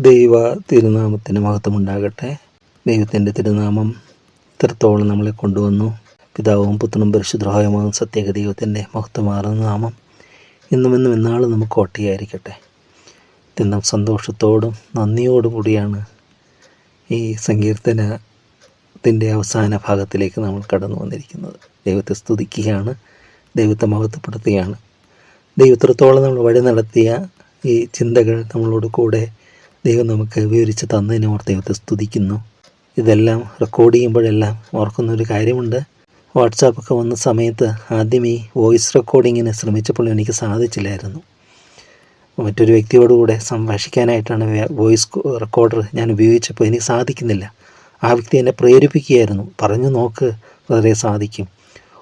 ദൈവ തിരുനാമത്തിന് മഹത്വമുണ്ടാകട്ടെ. ദൈവത്തിന്റെ തിരുനാമം ഇത്രത്തോളം നമ്മളെ കൊണ്ടുവന്നു. പിതാവും പുത്രനും പരിശുദ്ധമാകും സത്യേക ദൈവത്തിന്റെ മഹത്വമാർന്ന നാമം ഇന്നും ഇന്നും ഇന്നാളും നമുക്ക് ഓട്ടിയായിരിക്കട്ടെ. ഇന്നും സന്തോഷത്തോടും നന്ദിയോടും കൂടിയാണ് ഈ സങ്കീർത്തനത്തിന്റെ അവസാന ഭാഗത്തിലേക്ക് നമ്മൾ കടന്നു വന്നിരിക്കുന്നത്. ദൈവത്തെ സ്തുതിക്കുകയാണ് ദൈവത്തെ മഹത്വപ്പെടുത്തുകയാണ്. ദൈവത്തിനത്തോളം നമ്മൾ വഴി നടത്തിയ ഈ ചിന്തകൾ നമ്മളോട് കൂടെ ദൈവം നമുക്ക് വിവരിച്ച് ഓർത്ത് ദൈവത്തെ സ്തുതിക്കുന്നു. ഇതെല്ലാം റെക്കോർഡ് ചെയ്യുമ്പോഴെല്ലാം ഓർക്കുന്ന ഒരു കാര്യമുണ്ട് വാട്സാപ്പൊക്കെ വന്ന സമയത്ത് ആദ്യം ഈ വോയിസ് റെക്കോർഡിങ്ങിന് ശ്രമിച്ചപ്പോൾ എനിക്ക് സാധിച്ചില്ലായിരുന്നു. മറ്റൊരു വ്യക്തിയോടുകൂടെ സംഭാഷിക്കാനായിട്ടാണ് വോയിസ് റെക്കോർഡർ ഞാൻ ഉപയോഗിച്ചപ്പോൾ എനിക്ക് സാധിക്കുന്നില്ല. ആ വ്യക്തി എന്നെ പ്രേരിപ്പിക്കുകയായിരുന്നു. പറഞ്ഞു നോക്ക് വളരെ സാധിക്കും.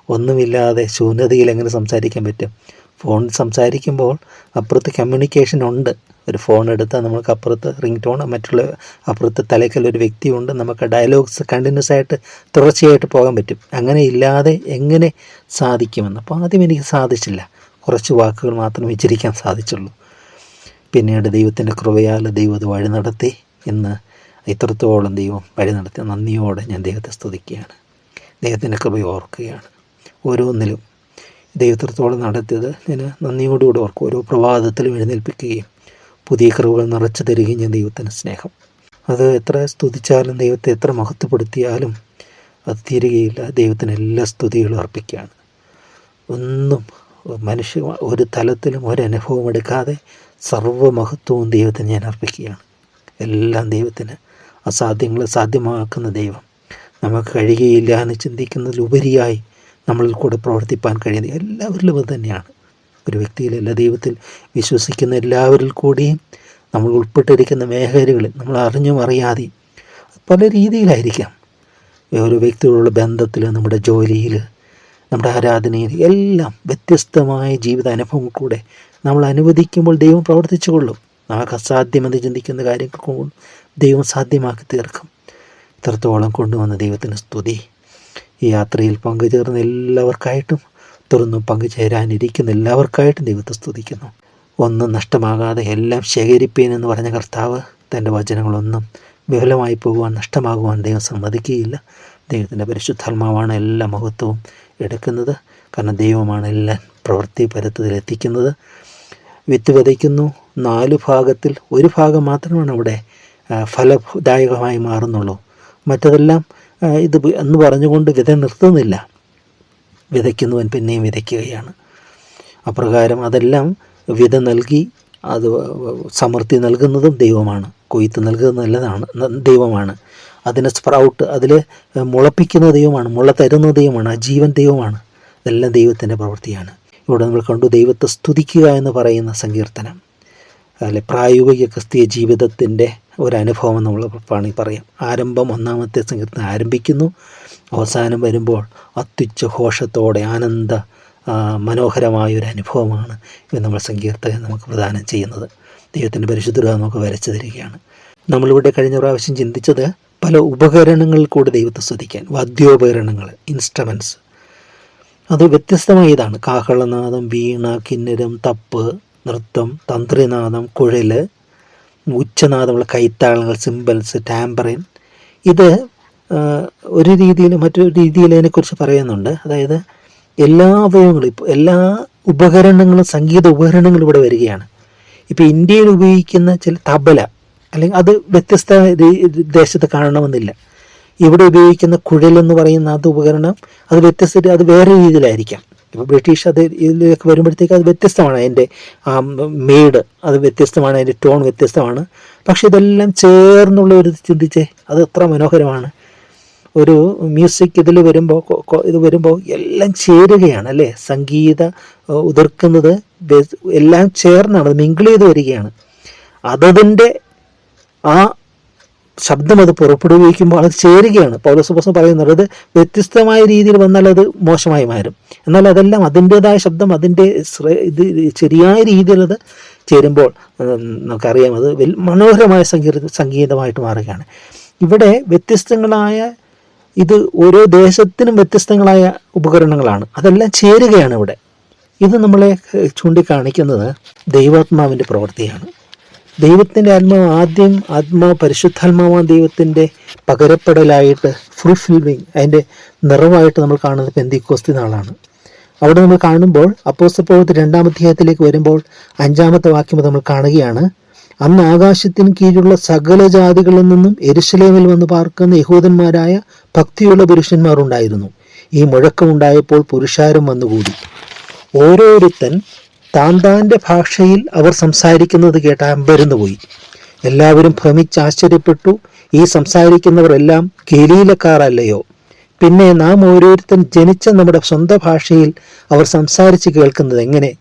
ഒന്നുമില്ലാതെ ശൂന്യതയിൽ എങ്ങനെ സംസാരിക്കാൻ പറ്റും? ഫോൺ സംസാരിക്കുമ്പോൾ അപ്പുറത്ത് കമ്മ്യൂണിക്കേഷൻ ഉണ്ട്. ഒരു ഫോൺ എടുത്താൽ നമുക്ക് അപ്പുറത്ത് റിംഗ് ടോൺ മറ്റുള്ള അപ്പുറത്ത് തലയ്ക്കൽ ഒരു വ്യക്തിയുണ്ട്. നമുക്ക് ഡയലോഗ്സ് കണ്ടിന്യൂസ് ആയിട്ട് തുടർച്ചയായിട്ട് പോകാൻ പറ്റും. അങ്ങനെ ഇല്ലാതെ എങ്ങനെ സാധിക്കുമെന്ന്. അപ്പോൾ ആദ്യം എനിക്ക് സാധിച്ചില്ല. കുറച്ച് വാക്കുകൾ മാത്രം ഉച്ചരിക്കാൻ സാധിച്ചുള്ളൂ. പിന്നീട് ദൈവത്തിന്റെ കൃപയാൽ ദൈവം അത് വഴി നടത്തി ഇന്ന് ഇത്രത്തോളം ദൈവം വഴി നടത്തി. നന്ദിയോടെ ഞാൻ ദൈവത്തെ സ്തുതിക്കുകയാണ്. ദൈവത്തിന്റെ കൃപ ഓർക്കുകയാണ്. ഓരോന്നിലും ദൈവത്രത്തോളം നടത്തിയത് ഞാൻ നന്ദിയോടുകൂടി ഓർക്കും. ഓരോ പ്രഭാതത്തിലും എഴുന്നേൽപ്പിക്കുകയും പുതിയ കറിവുകൾ നിറച്ചു തരികയും ഞാൻ ദൈവത്തിന്റെ സ്നേഹം. അത് എത്ര സ്തുതിച്ചാലും ദൈവത്തെ എത്ര മഹത്വപ്പെടുത്തിയാലും അത് തീരുകയില്ല. ദൈവത്തിന് എല്ലാ സ്തുതികളും അർപ്പിക്കുകയാണ്. ഒന്നും മനുഷ്യ ഒരു തലത്തിലും ഒരനുഭവം എടുക്കാതെ സർവമഹത്വവും ദൈവത്തിന് ഞാൻ അർപ്പിക്കുകയാണ്. എല്ലാം ദൈവത്തിന് അസാധ്യങ്ങളെ സാധ്യമാക്കുന്ന ദൈവം. നമുക്ക് കഴിയുകയില്ല എന്ന് ചിന്തിക്കുന്നതിലുപരിയായി നമ്മളിൽ കൂടെ പ്രവർത്തിപ്പാൻ കഴിയുന്നത് എല്ലാവരിലും അത് തന്നെയാണ്. ഒരു വ്യക്തിയിലല്ല ദൈവത്തിൽ വിശ്വസിക്കുന്ന എല്ലാവരിൽ കൂടിയും നമ്മൾ ഉൾപ്പെട്ടിരിക്കുന്ന മേഖലകളിൽ നമ്മൾ അറിഞ്ഞും അറിയാതെയും പല രീതിയിലായിരിക്കാം. ഓരോ വ്യക്തിയോടുള്ള ബന്ധത്തിൽ നമ്മുടെ ജോലിയിൽ നമ്മുടെ ആരാധനയിൽ എല്ലാം വ്യത്യസ്തമായ ജീവിത അനുഭവങ്ങൾ കൂടെ നമ്മൾ അനുവദിക്കുമ്പോൾ ദൈവം പ്രവർത്തിച്ചു കൊള്ളും. നമുക്ക് അസാധ്യമെന്ന് ചിന്തിക്കുന്ന കാര്യങ്ങൾ ദൈവം സാധ്യമാക്കി തീർക്കും. ഇത്രത്തോളം കൊണ്ടുവന്ന ദൈവത്തിന് സ്തുതി. ഈ യാത്രയിൽ പങ്കുചേർന്ന എല്ലാവർക്കായിട്ടും തുറന്നും പങ്കുചേരാനിരിക്കുന്ന എല്ലാവർക്കായിട്ടും ദൈവത്തെ സ്തുതിക്കുന്നു. ഒന്നും നഷ്ടമാകാതെ എല്ലാം ശേഖരിപ്പീൻ എന്ന് പറഞ്ഞ കർത്താവ് തന്റെ വചനങ്ങളൊന്നും വിഫലമായി പോകുവാൻ നഷ്ടമാകുവാൻ ദൈവം സമ്മതിക്കുകയില്ല. ദൈവത്തിന്റെ പരിശുദ്ധാത്മാവാണ് എല്ലാ മഹത്വവും എടുക്കുന്നത്. കാരണം ദൈവമാണ് എല്ലാം പ്രവൃത്തി പരത്തതിലെത്തിക്കുന്നത് വിത്ത് വിതയ്ക്കുന്നു. നാല് ഭാഗത്തിൽ ഒരു ഭാഗം മാത്രമാണ് അവിടെ ഫലദായകമായി മാറുന്നുള്ളൂ. മറ്റതെല്ലാം ഇത് എന്ന് പറഞ്ഞുകൊണ്ട് വിത നിർത്തുന്നില്ല. വിതയ്ക്കുന്നവൻ പിന്നെയും വിതയ്ക്കുകയാണ്. അപ്രകാരം അതെല്ലാം വിത നൽകി അത് സമൃദ്ധി നൽകുന്നതും ദൈവമാണ്. കൊയ്ത്ത് നൽകുന്നത് നല്ലതാണ് ദൈവമാണ്. അതിനെ സ്പ്രൗട്ട് അതിൽ മുളപ്പിക്കുന്ന ദൈവമാണ് മുള തരുന്ന ദൈവമാണ് ആ ജീവൻ ദൈവമാണ്. ഇതെല്ലാം ദൈവത്തിന്റെ പ്രവൃത്തിയാണ്. ഇവിടെ നമ്മൾ കണ്ടു ദൈവത്തെ സ്തുതിക്കുക എന്ന് പറയുന്ന സങ്കീർത്തനം. അല്ലെ പ്രായോഗിക ക്രിസ്തീയ ജീവിതത്തിന്റെ ഒരനുഭവം നമ്മൾ വേണമെങ്കിൽ പറയാം. ആരംഭം ഒന്നാമത്തെ സംഗീതത്തിന് ആരംഭിക്കുന്നു. അവസാനം വരുമ്പോൾ അത്യുച്ച ഘോഷത്തോടെ ആനന്ദ മനോഹരമായ ഒരു അനുഭവമാണ് ഇത് നമ്മൾ സങ്കീർത്തകൻ നമുക്ക് പ്രദാനം ചെയ്യുന്നത്. ദൈവത്തിന്റെ പരിശുദ്ധത നമുക്ക് വരച്ചു തരികയാണ്. നമ്മളിവിടെ കഴിഞ്ഞ പ്രാവശ്യം ചിന്തിച്ചത് പല ഉപകരണങ്ങളിൽ കൂടി ദൈവത്തെ സ്തുതിക്കാൻ. വാദ്യോപകരണങ്ങൾ ഇൻസ്ട്രുമെന്റ്സ് അത് വ്യത്യസ്തമായ ഇതാണ് കാഹളനാദം വീണ കിന്നരം തപ്പ് നൃത്തം തന്ത്രിനാദം കുഴൽ ഉച്ചനാദമുള്ള കൈത്താളങ്ങൾ സിമ്പിൾസ് ടാമ്പറിൻ ഇത് ഒരു രീതിയിൽ മറ്റൊരു രീതിയിൽ അതിനെക്കുറിച്ച് പറയുന്നുണ്ട്. അതായത് എല്ലാ അവയവങ്ങളും ഇപ്പോൾ എല്ലാ ഉപകരണങ്ങളും സംഗീത ഉപകരണങ്ങളും ഇവിടെ വരികയാണ്. ഇപ്പോൾ ഇന്ത്യയിൽ ഉപയോഗിക്കുന്ന ചില തബല അല്ലെങ്കിൽ അത് വ്യത്യസ്ത ദേശത്ത് കാണണമെന്നില്ല. ഇവിടെ ഉപയോഗിക്കുന്ന കുഴലെന്ന് പറയുന്ന അത് ഉപകരണം അത് വ്യത്യസ്ത അത് വേറെ രീതിയിലായിരിക്കാം. ഇപ്പോൾ ബ്രിട്ടീഷ് അത് ഇതിലേക്ക് വരുമ്പോഴത്തേക്ക് അത് വ്യത്യസ്തമാണ്. അതിന്റെ ആ മെയ്ഡ് അത് വ്യത്യസ്തമാണ്. അതിന്റെ ടോൺ വ്യത്യസ്തമാണ്. പക്ഷെ ഇതെല്ലാം ചേർന്നുള്ള ഒരു ചിന്തിച്ചേ അത് എത്ര മനോഹരമാണ്. ഒരു മ്യൂസിക് ഇതിൽ വരുമ്പോൾ ഇത് വരുമ്പോൾ എല്ലാം ചേരുകയാണ് അല്ലേ? സംഗീത ഉതിർക്കുന്നത് എല്ലാം ചേർന്നാണ് മിങ്കിൾ ചെയ്ത് വരികയാണ്. അതതിന്റെ ആ ശബ്ദം അത് പുറപ്പെടുവിക്കുമ്പോൾ അത് ചേരുകയാണ്. പൗലോസുബോസം പറയുന്നത് വ്യത്യസ്തമായ രീതിയിൽ വന്നാൽ അത് മോശമായി മാറും. എന്നാൽ അതെല്ലാം അതിന്റെതായ ശബ്ദം അതിന്റെ ഇത് ശരിയായ രീതിയിൽ അത് ചേരുമ്പോൾ നമുക്കറിയാം അത് മനോഹരമായ സംഗീത സംഗീതമായിട്ട് മാറുകയാണ്. ഇവിടെ വ്യത്യസ്തങ്ങളായ ഇത് ഓരോ ദേശത്തിനും വ്യത്യസ്തങ്ങളായ ഉപകരണങ്ങളാണ്. അതെല്ലാം ചേരുകയാണ് ഇവിടെ. ഇത് നമ്മളെ ചൂണ്ടിക്കാണിക്കുന്നത് ദൈവാത്മാവിന്റെ പ്രവൃത്തിയാണ്. ദൈവത്തിന്റെ ആത്മാവ് ആദ്യം ആത്മാവ് പരിശുദ്ധാത്മാവാൻ ദൈവത്തിന്റെ പകരപ്പെടലായിട്ട് ഫുൾഫിൽമിങ് അതിന്റെ നിറവായിട്ട് നമ്മൾ കാണുന്നത് പെന്തിക്കോസ്തി നാളാണ്. അവിടെ നമ്മൾ കാണുമ്പോൾ അപ്പോസ്തല പ്രവൃത്തി രണ്ടാം അധ്യായത്തിലേക്ക് വരുമ്പോൾ അഞ്ചാമത്തെ വാക്യം നമ്മൾ കാണുകയാണ്. അന്ന് ആകാശത്തിന് കീഴിലുള്ള സകല ജാതികളിൽ നിന്നും എരുശലേമിൽ വന്ന് പാർക്കുന്ന യഹൂദന്മാരായ ഭക്തിയുള്ള പുരുഷന്മാർ ഉണ്ടായിരുന്നു ഈ മുഴക്കമുണ്ടായപ്പോൾ പുരുഷാരം വന്നുകൂടി. ഓരോരുത്തൻ താൻ ഭാഷയിൽ അവർ സംസാരിക്കുന്നത് കേട്ട് അമ്പരന്നുപോയി. എല്ലാവരും ഭ്രമിച്ച് ആശ്ചര്യപ്പെട്ടു ഈ സംസാരിക്കുന്നവരെല്ലാം ഗലീലക്കാരല്ലയോ. പിന്നെ നാം ഓരോരുത്തൻ ജനിച്ച നമ്മുടെ സ്വന്തം ഭാഷയിൽ അവർ സംസാരിച്ച് കേൾക്കുന്നത് എങ്ങനെ?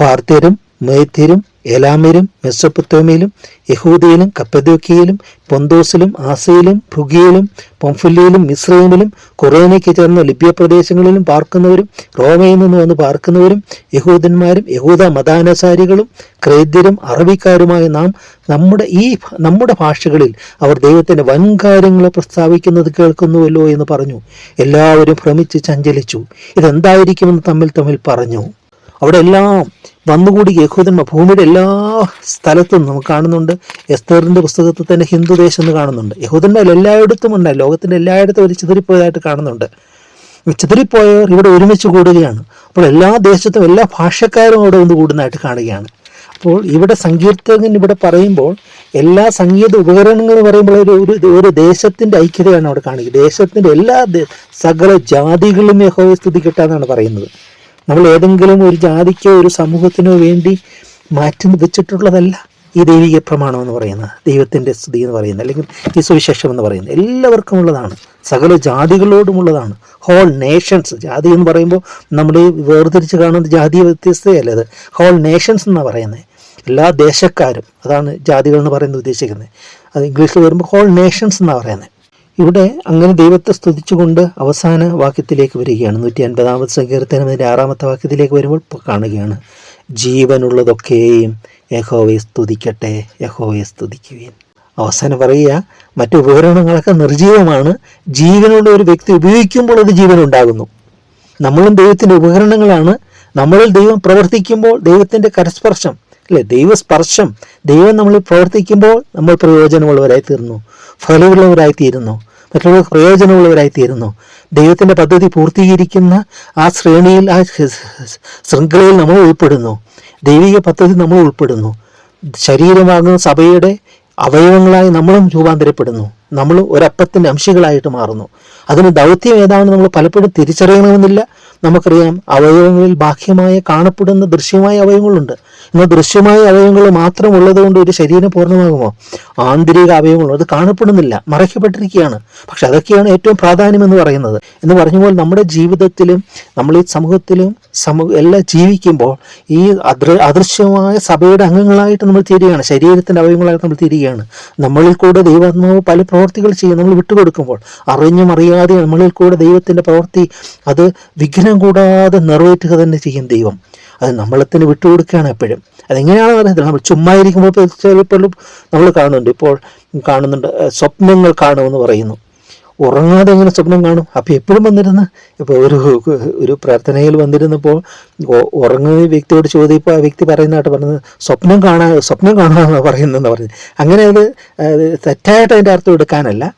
പാർത്യരും മേത്യരും എലാമിലും മെസ്സൊപ്പത്തോമിയിലും യഹൂദിയിലും കപ്പദോക്കിയയിലും പൊന്തോസിലും ആസയിലും ഭുഗിയയിലും പൊംഫുല്ലിയിലും മിശ്രയിലും കൊറേനയ്ക്ക് ചേർന്ന ലിബ്യ പ്രദേശങ്ങളിലും പാർക്കുന്നവരും റോമയിൽ നിന്ന് വന്ന് പാർക്കുന്നവരും യഹൂദന്മാരും യഹൂദ മതാനുസാരികളും ക്രൈദ്യരും അറബിക്കാരുമായ നാം നമ്മുടെ ഈ നമ്മുടെ ഭാഷകളിൽ അവർ ദൈവത്തിന്റെ വൻകാര്യങ്ങളെ പ്രസ്താവിക്കുന്നത് കേൾക്കുന്നുവല്ലോ എന്ന് പറഞ്ഞു. എല്ലാവരും ഭ്രമിച്ച് ചഞ്ചലിച്ചു. ഇതെന്തായിരിക്കുമെന്ന് തമ്മിൽ തമ്മിൽ പറഞ്ഞു. അവിടെ എല്ലാം വന്നുകൂടി യഹൂദന്മാർ ഭൂമിയുടെ എല്ലാ സ്ഥലത്തും നമുക്ക് കാണുന്നുണ്ട്. എസ്തേറിന്റെ പുസ്തകത്തിൽ തന്നെ ഹിന്ദു ദേശം എന്ന് കാണുന്നുണ്ട്. യഹൂദന്മാർ എല്ലായിടത്തും ഉണ്ട്. ലോകത്തിന്റെ എല്ലായിടത്തും ഒരു ചിതറിപ്പോയതായിട്ട് കാണുന്നുണ്ട്. ചിതറിപ്പോയവർ ഇവിടെ ഒരുമിച്ച് കൂടുകയാണ്. അപ്പോൾ എല്ലാ ദേശത്തും എല്ലാ ഭാഷക്കാരും അവിടെ വന്ന് കൂടുന്നതായിട്ട് കാണുകയാണ്. അപ്പോൾ ഇവിടെ സങ്കീർത്തകൻ ഇവിടെ പറയുമ്പോൾ എല്ലാ സംഗീത ഉപകരണങ്ങൾ പറയുമ്പോൾ ഒരു ഒരു ഒരു ദേശത്തിന്റെ ഐക്യതയാണ് അവിടെ കാണിക്കുന്നത് ദേശത്തിന്റെ എല്ലാ സകല ജാതികളും യഹോവയെ സ്തുതിക്കട്ടെ കിട്ടാന്നാണ് പറയുന്നത്. നമ്മൾ ഏതെങ്കിലും ഒരു ജാതിക്കോ ഒരു സമൂഹത്തിനോ വേണ്ടി മാറ്റി വെച്ചിട്ടുള്ളതല്ല ഈ ദൈവിക പ്രമാണം എന്ന് പറയുന്നത്. ദൈവത്തിന്റെ സ്തുതി എന്ന് പറയുന്നത് അല്ലെങ്കിൽ ഈ സുവിശേഷം എന്ന് പറയുന്നത്. എല്ലാവർക്കും ഉള്ളതാണ്. സകല ജാതികളോടുമുള്ളതാണ്. ഹോൾ നേഷൻസ് ജാതി എന്ന് പറയുമ്പോൾ നമ്മൾ വേർതിരിച്ച് കാണുന്ന ജാതി വ്യത്യസ്തയല്ല അത്. ഹോൾ നേഷൻസ് എന്നാണ് പറയുന്നത്. എല്ലാ ദേശക്കാരും അതാണ് ജാതികൾ എന്ന് പറയുന്നത് ഉദ്ദേശിക്കുന്നത്. അത് ഇംഗ്ലീഷിൽ വരുമ്പോൾ ഹോൾ നേഷൻസ് എന്നാണ് പറയുന്നത്. ഇവിടെ അങ്ങനെ ദൈവത്തെ സ്തുതിച്ചുകൊണ്ട് അവസാന വാക്യത്തിലേക്ക് വരികയാണ്. നൂറ്റി അൻപതാമത് സങ്കീർത്തനം അതിന്റെ ആറാമത്തെ വാക്യത്തിലേക്ക് വരുമ്പോൾ കാണുകയാണ്. ജീവനുള്ളതൊക്കെയും യഹോവയെ സ്തുതിക്കട്ടെ യഹോവയെ സ്തുതിക്കുകയും അവസാനം പറയുക മറ്റു ഉപകരണങ്ങളൊക്കെ നിർജീവമാണ് ജീവനുള്ള ഒരു വ്യക്തി ഉപയോഗിക്കുമ്പോൾ അത് ജീവൻ ഉണ്ടാകുന്നു. നമ്മളും ദൈവത്തിന്റെ ഉപകരണങ്ങളാണ്. നമ്മളിൽ ദൈവം പ്രവർത്തിക്കുമ്പോൾ ദൈവത്തിന്റെ കരസ്പർശം അല്ലേ? ദൈവസ്പർശം. ദൈവം നമ്മൾ പ്രവർത്തിക്കുമ്പോൾ നമ്മൾ പ്രയോജനമുള്ളവരായി തീർന്നു ഫലമുള്ളവരായി തീരുന്നു മറ്റുള്ളവർക്ക് പ്രയോജനമുള്ളവരായി തീരുന്നു ദൈവത്തിന്റെ പദ്ധതി പൂർത്തീകരിക്കുന്ന ആ ശ്രേണിയിൽ ആ ശൃംഖലയിൽ നമ്മൾ ഉൾപ്പെടുന്നു. ദൈവിക പദ്ധതി നമ്മൾ ഉൾപ്പെടുന്നു. ശരീരമാകുന്ന സഭയുടെ അവയവങ്ങളായി നമ്മളും രൂപാന്തരപ്പെടുന്നു. നമ്മൾ ഒരപ്പത്തിന്റെ അംശികളായിട്ട് മാറുന്നു. അതിന് ദൗത്യം ഏതാണെന്ന് നമ്മൾ പലപ്പോഴും തിരിച്ചറിയണമെന്നില്ല. നമുക്കറിയാം അവയവങ്ങളിൽ ബാഹ്യമായ കാണപ്പെടുന്ന ദൃശ്യമായ അവയവങ്ങളുണ്ട്. എന്നാൽ ദൃശ്യമായ അവയവങ്ങൾ മാത്രം ഉള്ളതുകൊണ്ട് ഒരു ശരീരം പൂർണമാകുമോ? ആന്തരിക അവയവങ്ങളും അത് കാണപ്പെടുന്നില്ല മറയ്ക്കപ്പെട്ടിരിക്കുകയാണ്. പക്ഷെ അതൊക്കെയാണ് ഏറ്റവും പ്രാധാന്യം എന്ന് പറയുന്നത്. എന്ന് പറഞ്ഞപ്പോൾ നമ്മുടെ ജീവിതത്തിലും നമ്മൾ ഈ സമൂഹത്തിലും സമൂഹ എല്ലാം ജീവിക്കുമ്പോൾ ഈ അദൃ അദൃശ്യമായ സഭയുടെ അംഗങ്ങളായിട്ട് നമ്മൾ തീരുകയാണ്. ശരീരത്തിന്റെ അവയവങ്ങളായിട്ട് നമ്മൾ തീരുകയാണ്. നമ്മളിൽ കൂടെ ദൈവാത്മാവ് പല പ്രവർത്തികൾ ചെയ്യും. നമ്മൾ വിട്ടുകൊടുക്കുമ്പോൾ അറിഞ്ഞും അറിയാതെ നമ്മളിൽ കൂടെ ദൈവത്തിന്റെ പ്രവൃത്തി. അത് വിഘ്നം കൂടാതെ നിറവേറ്റുക തന്നെ ചെയ്യും ദൈവം. അത് നമ്മളത്തിന് വിട്ടുകൊടുക്കുകയാണ് എപ്പോഴും. അതെങ്ങനെയാണെന്ന് അറിയത്തില്ല. നമ്മൾ ചുമ്മാ ഇരിക്കുമ്പോൾ ഇപ്പോൾ ചിലപ്പോഴും നമ്മൾ കാണുന്നുണ്ട്. ഇപ്പോൾ കാണുന്നുണ്ട് സ്വപ്നങ്ങൾ കാണുമെന്ന് പറയുന്നു. ഉറങ്ങാതെ എങ്ങനെ സ്വപ്നം കാണും? അപ്പോൾ എപ്പോഴും വന്നിരുന്ന് ഇപ്പോൾ ഒരു ഒരു പ്രാർത്ഥനയിൽ വന്നിരുന്നപ്പോൾ ഉറങ്ങുന്ന വ്യക്തിയോട് ചോദിച്ചപ്പോൾ ആ വ്യക്തി പറയുന്നതായിട്ട് പറഞ്ഞത് സ്വപ്നം കാണാൻ സ്വപ്നം കാണാമെന്ന് പറയുന്നതെന്ന് പറഞ്ഞു. അങ്ങനെ അത് തെറ്റായിട്ട് അതിന്റെ അർത്ഥം എടുക്കാനല്ല.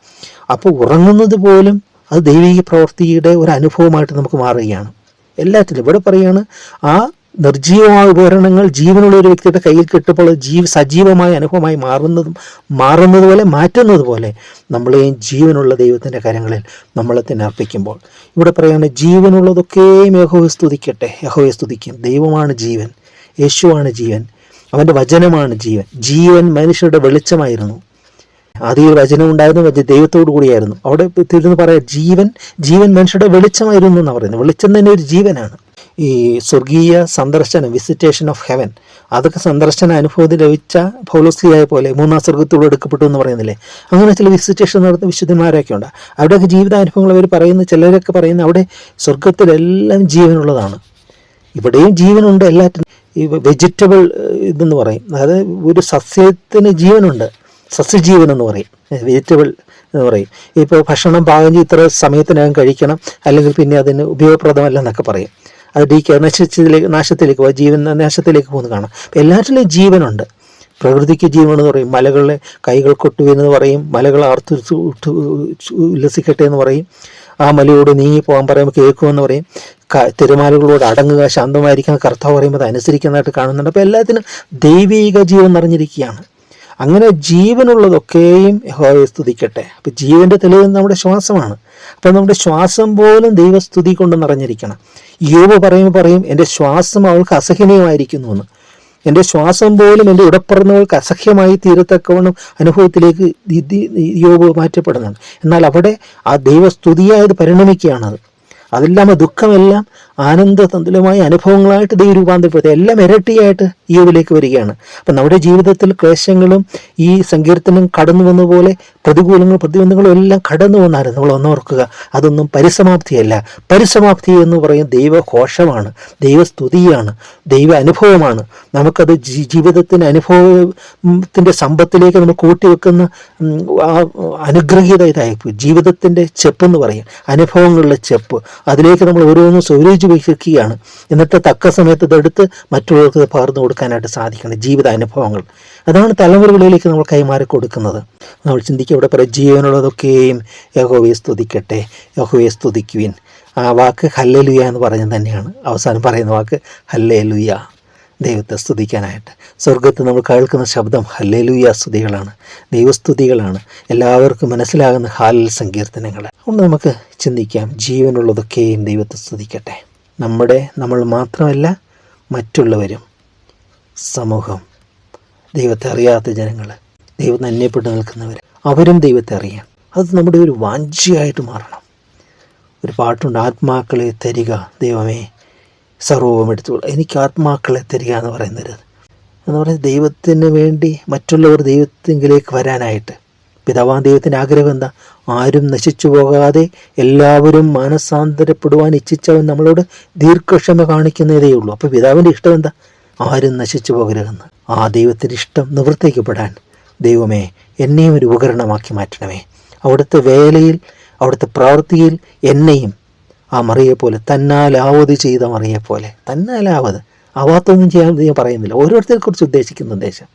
അപ്പോൾ ഉറങ്ങുന്നത് പോലും അത് ദൈവിക പ്രവൃത്തിയുടെ ഒരു അനുഭവമായിട്ട് നമുക്ക് മാറുകയാണ്. എല്ലാറ്റിലും ഇവിടെ പറയുകയാണ് ആ നിർജീവമായ ഉപകരണങ്ങൾ ജീവനുള്ള ഒരു വ്യക്തിയുടെ കയ്യിൽ കിട്ടുമ്പോൾ ജീവ സജീവമായ അനുഭവമായി മാറുന്നതും മാറുന്നത് പോലെ മാറ്റുന്നത് പോലെ നമ്മളെയും ജീവനുള്ള ദൈവത്തിന്റെ കരങ്ങളിൽ നമ്മളെ തന്നെ അർപ്പിക്കുമ്പോൾ. ഇവിടെ പറയുകയാണ് ജീവനുള്ളതൊക്കെയും യഹോവയെ സ്തുതിക്കട്ടെ. യഹോയെ സ്തുതിക്കും. ദൈവമാണ് ജീവൻ യേശുവാണ് ജീവൻ അവന്റെ വചനമാണ് ജീവൻ. ജീവൻ മനുഷ്യരുടെ വെളിച്ചമായിരുന്നു. ആദ്യ വചനം ഉണ്ടായിരുന്നു ദൈവത്തോടു കൂടിയായിരുന്നു. അവിടെ തിരുന്ന് പറയാം ജീവൻ ജീവൻ മനുഷ്യരുടെ വെളിച്ചമായിരുന്നു എന്നാണ് പറയുന്നത്. വെളിച്ചം തന്നെ ഒരു ജീവനാണ്. ഈ സ്വർഗീയ സന്ദർശനം വിസിറ്റേഷൻ ഓഫ് ഹെവൻ അതൊക്കെ സന്ദർശന അനുഭവത്തിൽ ലഭിച്ച പൗലോസ്ലിയായ പോലെ മൂന്നാം സ്വർഗത്തോട് എടുക്കപ്പെട്ടു എന്ന് പറയുന്നില്ലേ? അങ്ങനെ ചില വിസിറ്റേഷൻ നടത്തുന്ന വിശുദ്ധന്മാരൊക്കെ ഉണ്ട്. അവിടെയൊക്കെ ജീവിതാനുഭവങ്ങൾ അവർ പറയുന്ന ചിലരൊക്കെ പറയുന്ന അവിടെ സ്വർഗത്തിലെല്ലാം ജീവനുള്ളതാണ്. ഇവിടെയും ജീവനുണ്ട് എല്ലാറ്റിനും. ഈ വെജിറ്റബിൾ ഇതെന്ന് പറയും. അതായത് ഒരു സസ്യത്തിന് ജീവനുണ്ട്. സസ്യജീവൻ എന്ന് പറയും. വെജിറ്റബിൾ എന്ന് പറയും. ഇപ്പോൾ ഭക്ഷണം പാകം ചെയ്ത് ഇത്ര സമയത്തിനകം കഴിക്കണം അല്ലെങ്കിൽ പിന്നെ അതിന് ഉപയോഗപ്രദമല്ല എന്നൊക്കെ പറയും. അത് ഡീ നശിച്ചതിലേക്ക് നാശത്തിലേക്ക് പോകും ജീവൻ നാശത്തിലേക്ക് പോകുന്നത് കാണാം. അപ്പോൾ എല്ലാറ്റിലും ജീവനുണ്ട്. പ്രകൃതിക്ക് ജീവനെന്ന് പറയും. മലകളെ കൈകൾ കൊട്ടുവെന്ന് പറയും. മലകൾ ആർത്തു ഉല്ലസിക്കട്ടെ എന്ന് പറയും. ആ മലയോട് നീങ്ങി പോകാൻ പറയുമ്പോൾ കേൾക്കുമെന്ന് പറയും. ക- തിരമാലകളോട് അടങ്ങുക ശാന്തമായിരിക്കുന്ന കർത്താവ് പറയുമ്പോൾ അത് അനുസരിക്കുന്നതായിട്ട് കാണുന്നുണ്ട്. അപ്പോൾ എല്ലാത്തിനും ദൈവീക ജീവൻ നിറഞ്ഞിരിക്കുകയാണ്. അങ്ങനെ ജീവനുള്ളതൊക്കെയും യഹോവയെ സ്തുതിക്കട്ടെ. അപ്പം ജീവന്റെ തെളിവ് നമ്മുടെ ശ്വാസമാണ്. അപ്പം നമ്മുടെ ശ്വാസം പോലും ദൈവസ്തുതി കൊണ്ട് നിറഞ്ഞിരിക്കണം. യോബ് പറയുമ്പോൾ പറയും എന്റെ ശ്വാസം അവൾക്ക് അസഹനീയമായിരിക്കുന്നു എന്ന് എന്റെ ശ്വാസം പോലും എന്റെ ഉടപ്പറന്നവൾക്ക് അസഹ്യമായി തീരത്തക്കവണ്ണം അനുഭവത്തിലേക്ക് യോബ് മാറ്റപ്പെടുന്നുണ്ട്. എന്നാൽ അവിടെ ആ ദൈവസ്തുതിയായത് പരിണമിക്കുകയാണത്. അതെല്ലാം ദുഃഖമെല്ലാം ആനന്ദ തന്തുലമായ അനുഭവങ്ങളായിട്ട് ദൈവം രൂപാന്തരപ്പെടുത്തി. എല്ലാം ഇരട്ടിയായിട്ട് യോബിലേക്ക് വരികയാണ്. അപ്പം നമ്മുടെ ജീവിതത്തിൽ ക്ലേശങ്ങളും ഈ സങ്കീർത്തനം കടന്നു വന്ന പോലെ പ്രതികൂലങ്ങളും പ്രതിബന്ധങ്ങളും എല്ലാം കടന്നു വന്നാലും നമ്മൾ ഒന്നോർക്കുക അതൊന്നും പരിസമാപ്തിയല്ല. പരിസമാപ്തി എന്ന് പറയും ദൈവഘോഷമാണ് ദൈവസ്തുതിയാണ് ദൈവ അനുഭവമാണ് നമുക്കത് ജീവിതത്തിന്റെ അനുഭവത്തിന്റെ സമ്പത്തിലേക്ക് നമ്മൾ കൂട്ടിവെക്കുന്ന അനുഗ്രഹീത ഇതായി ജീവിതത്തിന്റെ ചെപ്പ് എന്ന് പറയും അനുഭവങ്ങളുടെ ചെപ്പ്. അതിലേക്ക് നമ്മൾ ഓരോന്നും സ്വരൂപിച്ച് വെക്കുകയാണ് എന്നിട്ട് തക്ക സമയത്ത് ഇതെടുത്ത് മറ്റുള്ളവർക്ക് പകർന്നു കൊടുക്കാനായിട്ട് സാധിക്കണം. ജീവിത അനുഭവങ്ങൾ അതാണ് തലമുറകളിലേക്ക് നമ്മൾ കൈമാറി കൊടുക്കുന്നത്. നമ്മൾ ചിന്തിക്കുക ഇവിടെ പറയും ജീവനുള്ളതൊക്കെയും യഹോവയെ സ്തുതിക്കട്ടെ യഹോവയെ സ്തുതിക്കുവിൻ. ആ വാക്ക് ഹല്ലലുയ എന്ന് പറഞ്ഞത് തന്നെയാണ്. അവസാനം പറയുന്ന വാക്ക് ഹല്ലേലുയ. ദൈവത്തെ സ്തുതിക്കാനായിട്ട്. സ്വർഗത്ത് നമ്മൾ കേൾക്കുന്ന ശബ്ദം ഹല്ലേലൂയ സ്തുതികളാണ്. ദൈവസ്തുതികളാണ്. എല്ലാവർക്കും മനസ്സിലാകുന്ന ഹാലിൽ സങ്കീർത്തനങ്ങൾ. അതുകൊണ്ട് നമുക്ക് ചിന്തിക്കാം. ജീവനുള്ളതൊക്കെയും ദൈവത്തെ സ്തുതിക്കട്ടെ. നമ്മുടെ നമ്മൾ മാത്രമല്ല മറ്റുള്ളവരും സമൂഹം. ദൈവത്തെ അറിയാത്ത ജനങ്ങൾ ദൈവം അന്യപ്പെട്ട് നിൽക്കുന്നവർ അവരും ദൈവത്തെ അറിയാൻ അത് നമ്മുടെ ഒരു വാഞ്ചിയായിട്ട് മാറണം. ഒരു പാട്ടുണ്ട് ആത്മാക്കളെ തരിക ദൈവമേ സർവവും എടുത്തു എനിക്ക് ആത്മാക്കളെ തരിക എന്ന് പറയുന്നത് എന്ന് പറയുന്നത് ദൈവത്തിന് വേണ്ടി മറ്റുള്ളവർ ദൈവത്തിങ്കിലേക്ക് വരാനായിട്ട് പിതാവാൻ ദൈവത്തിന്റെ ആഗ്രഹം എന്താ? ആരും നശിച്ചു പോകാതെ എല്ലാവരും മാനസാന്തരപ്പെടുവാൻ ഇച്ഛിച്ചവൻ നമ്മളോട് ദീർഘക്ഷമ കാണിക്കുന്നതേ ഉള്ളൂ. അപ്പോൾ പിതാവിന്റെ ഇഷ്ടം എന്താ? ആരും നശിച്ചു പോകരുതെന്ന്. ആ ദൈവത്തിന്റെ ഇഷ്ടം നിവർത്തിക്കപ്പെടാൻ ദൈവമേ എന്നെയും ഒരു ഉപകരണമാക്കി മാറ്റണമേ. അവിടുത്തെ വേലയിൽ അവിടുത്തെ പ്രവൃത്തിയിൽ എന്നെയും ആ മറിയെ പോലെ തന്നാലാവത് ചെയ്ത പോലെ തന്നാലാവത്. ആവാത്തൊന്നും ചെയ്യാൻ ഞാൻ പറയുന്നില്ല. ഓരോരുത്തരെ കുറിച്ച് ഉദ്ദേശിക്കുന്ന ഉദ്ദേശം.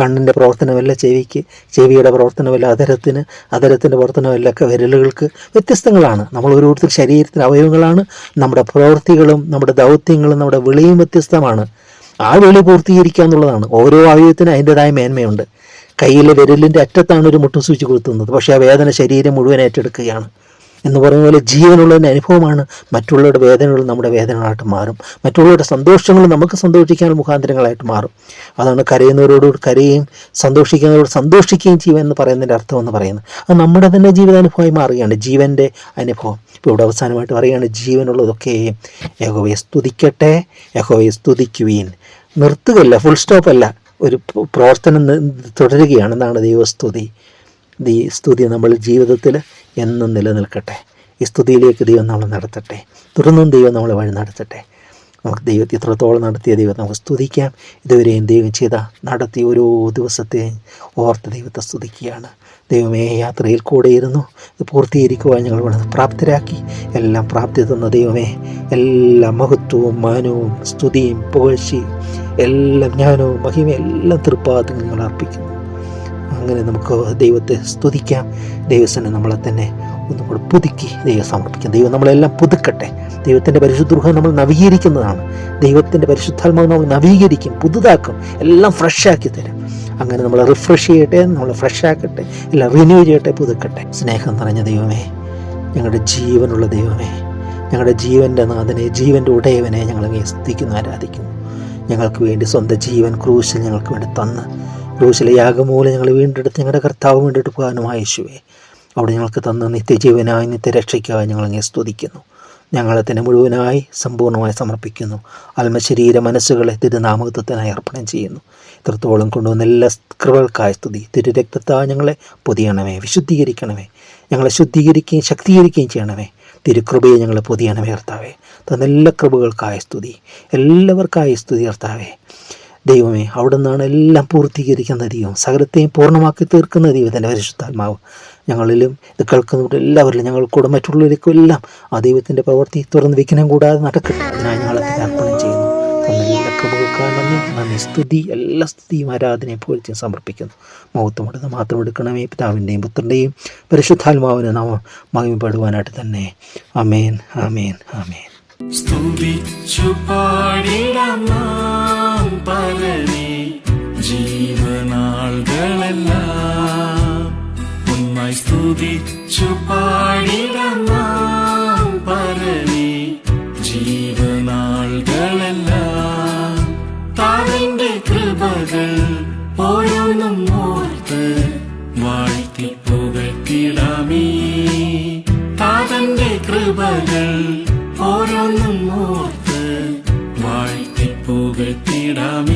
കണ്ണിന്റെ പ്രവർത്തനമല്ല ചെവിക്ക് ചെവിയുടെ പ്രവർത്തനമല്ല അതരത്തിന് അതരത്തിന്റെ പ്രവർത്തനമല്ല ഒക്കെ വിരലുകൾക്ക് വ്യത്യസ്തങ്ങളാണ്. നമ്മൾ ഓരോരുത്തർ ശരീരത്തിന്റെ അവയവങ്ങളാണ്. നമ്മുടെ പ്രവൃത്തികളും നമ്മുടെ ദൗത്യങ്ങളും നമ്മുടെ വിളിയും വ്യത്യസ്തമാണ്. ആ വിളി പൂർത്തീകരിക്കുക എന്നുള്ളതാണ്. ഓരോ അവയവത്തിനും അതിന്റെതായ മേന്മയുണ്ട്. കയ്യിലെ വിരലിന്റെ അറ്റത്താണ് ഒരു മുട്ടും സൂചി കൊടുത്തുന്നത് പക്ഷേ ആ വേദന ശരീരം മുഴുവൻ ഏറ്റെടുക്കുകയാണ്. എന്ന് പറയുന്ന പോലെ ജീവനുള്ളതിന്റെ അനുഭവമാണ് മറ്റുള്ളവരുടെ വേദനകൾ നമ്മുടെ വേദനകളായിട്ട് മാറും. മറ്റുള്ളവരുടെ സന്തോഷങ്ങൾ നമുക്ക് സന്തോഷിക്കാനുള്ള മുഖാന്തരങ്ങളായിട്ട് മാറും. അതാണ് കരയുന്നവരോട് കരയുകയും സന്തോഷിക്കുന്നവരോട് സന്തോഷിക്കുകയും ചെയ്യുക എന്ന് പറയുന്നതിന്റെ അർത്ഥം എന്ന് പറയുന്നത്. അത് നമ്മുടെ തന്നെ ജീവിതാനുഭവമായി മാറുകയാണ്. ജീവന്റെ അനുഭവം. ഇപ്പോൾ ഇവിടെ അവസാനമായിട്ട് പറയുകയാണ് ജീവനുള്ളതൊക്കെയും യഹോവയെ സ്തുതിക്കട്ടെ യഹോവയെ സ്തുതിക്കുവീൻ. നിർത്തുകയല്ല ഫുൾ സ്റ്റോപ്പ് അല്ല. ഒരു പ്ര- പ്രവർത്തനം നി- തുടരുകയാണെന്നാണ് ദൈവസ്തുതി. ഈ സ്തുതി നമ്മൾ ജീവിതത്തിൽ എന്നും നിലനിൽക്കട്ടെ. ഈ സ്തുതിയിലേക്ക് ദൈവം നമ്മളെ നടത്തട്ടെ. തുടർന്നും ദൈവം നമ്മളെ വഴി നടത്തട്ടെ. നമുക്ക് ദൈവത്തെ ഇത്രത്തോളം നടത്തിയ ദൈവത്തെ നമുക്ക് സ്തുതിക്കാം. ഇതുവരെയും ദൈവം ചെയ്ത നടത്തിയ ഓരോ ദിവസത്തെയും ഓർത്ത് ദൈവത്തെ സ്തുതിക്കുകയാണ്. ദൈവമേ യാത്രയിൽ കൂടെ ഇരുന്നു. ഇത് പൂർത്തീകരിക്കുവാൻ ഞങ്ങൾ വളരെ പ്രാപ്തരാക്കി. എല്ലാം പ്രാപ്തി തന്ന ദൈവമേ എല്ലാ മഹത്വവും മാനവും സ്തുതിയും പുകഴ്ചയും എല്ലാം ജ്ഞാനവും മഹിമയും എല്ലാം തൃപ്പാദങ്ങൾ അർപ്പിക്കുന്നു. അങ്ങനെ നമുക്ക് ദൈവത്തെ സ്തുതിക്കാം. ദൈവസനെ നമ്മളെ തന്നെ ഒന്നും കൂടെ പുതുക്കി ദൈവം സമർപ്പിക്കാം. ദൈവം നമ്മളെല്ലാം പുതുക്കട്ടെ. ദൈവത്തിന്റെ പരിശുദ്ധ നമ്മൾ നവീകരിക്കുന്നതാണ്. ദൈവത്തിന്റെ പരിശുദ്ധാത്മാവ് നമ്മൾ നവീകരിക്കും പുതുതാക്കും എല്ലാം ഫ്രഷാക്കി തരും. അങ്ങനെ നമ്മൾ റിഫ്രഷ് ചെയ്യട്ടെ നമ്മൾ ഫ്രഷാക്കട്ടെ എല്ലാം റിന്യൂ ചെയ്യട്ടെ പുതുക്കട്ടെ. സ്നേഹം നിറഞ്ഞ ദൈവമേ ഞങ്ങളുടെ ജീവനുള്ള ദൈവമേ ഞങ്ങളുടെ ജീവന്റെ നാഥനെ ജീവന്റെ ഉടയവനെ അങ്ങേ സ്തുതിക്കുന്നു ആരാധിക്കുന്നു. ഞങ്ങൾക്ക് വേണ്ടി സ്വന്തം ജീവൻ ക്രൂശിൽ ഞങ്ങൾക്ക് വേണ്ടി തന്ന് ക്രൂശിലെ യാഗമൂലം ഞങ്ങൾ വീണ്ടെടുത്ത് ഞങ്ങളുടെ കർത്താവ് വീണ്ടെടുക്കുവാനും യേശുവേ. അവിടെ ഞങ്ങൾക്ക് തന്ന നിത്യജീവനായി നിത്യരക്ഷയ്ക്കായി ഞങ്ങൾ അങ്ങേ സ്തുതിക്കുന്നു. ഞങ്ങളെ തന്നെ മുഴുവനായി സമ്പൂർണമായി സമർപ്പിക്കുന്നു. ആത്മശരീര മനസ്സുകളെ തിരുനാമകത്വത്തിനായി അർപ്പണം ചെയ്യുന്നു. ഇത്രത്തോളം കൊണ്ടുവന്ന എല്ലാ കൃപകൾക്കായ സ്തുതി. തിരുരക്തത്താ ഞങ്ങളെ പൊതിയണമേ. വിശുദ്ധീകരിക്കണമേ. ഞങ്ങളെ ശുദ്ധീകരിക്കുകയും ശക്തീകരിക്കുകയും ചെയ്യണമേ. തിരുകൃപയെ ഞങ്ങളെ പൊതിയണമേ കർത്താവേ. തന്ന എല്ലാ കൃപകൾക്കായ സ്തുതി. എല്ലാവർക്കായ സ്തുതി കർത്താവേ. ദൈവമേ അവിടെ നിന്നാണ് എല്ലാം പൂർത്തീകരിക്കുന്ന ദൈവം. സകലത്തെയും പൂർണമാക്കി തീർക്കുന്ന ദൈവത്തിന്റെ പരിശുദ്ധാത്മാവ്. ഞങ്ങളിലും ഇത് കേൾക്കുന്നവരുടെ എല്ലാവരിലും ഞങ്ങൾ കൂടെ മറ്റുള്ളവർക്കും എല്ലാം ആ ദൈവത്തിന്റെ പ്രവൃത്തി തുറന്ന് വിഘ്നം കൂടാതെ നടക്കട്ടെ. അതിനായി ഞങ്ങളെ അർപ്പണം ചെയ്യുന്നു. നന്ദി. സ്തുതി. എല്ലാ സ്തുതിയും ആരാധനയും പൂഴ്ചയും സമർപ്പിക്കുന്നു. മഹത്വമെടുത്ത് മാത്രം എടുക്കണമേ. പിതാവിന്റെയും പുത്രന്റെയും പരിശുദ്ധാത്മാവിനെ നാം മഹിമപ്പെടുവാനായിട്ട് തന്നെ. അമേൻ അമേൻ അമേൻ സ്തുതി പാടിടാം നാം പരനെ ജീവനാളുകളെല്ലാം ഒന്നായി സ്തുതിച്ചു പാടിടാം പരണി ജീവനാളുകളെല്ലാം. താവിന്റെ കൃപകൾ ഓരോന്നും ഓർത്ത് വാഴ്ത്തി പുകഴ്ത്തിടാമേ താതന്റെ കൃപകൾ ഓരോന്നും ഓർത്ത് വാഴ്ത്തി പുകഴ്ത്തിടാമേ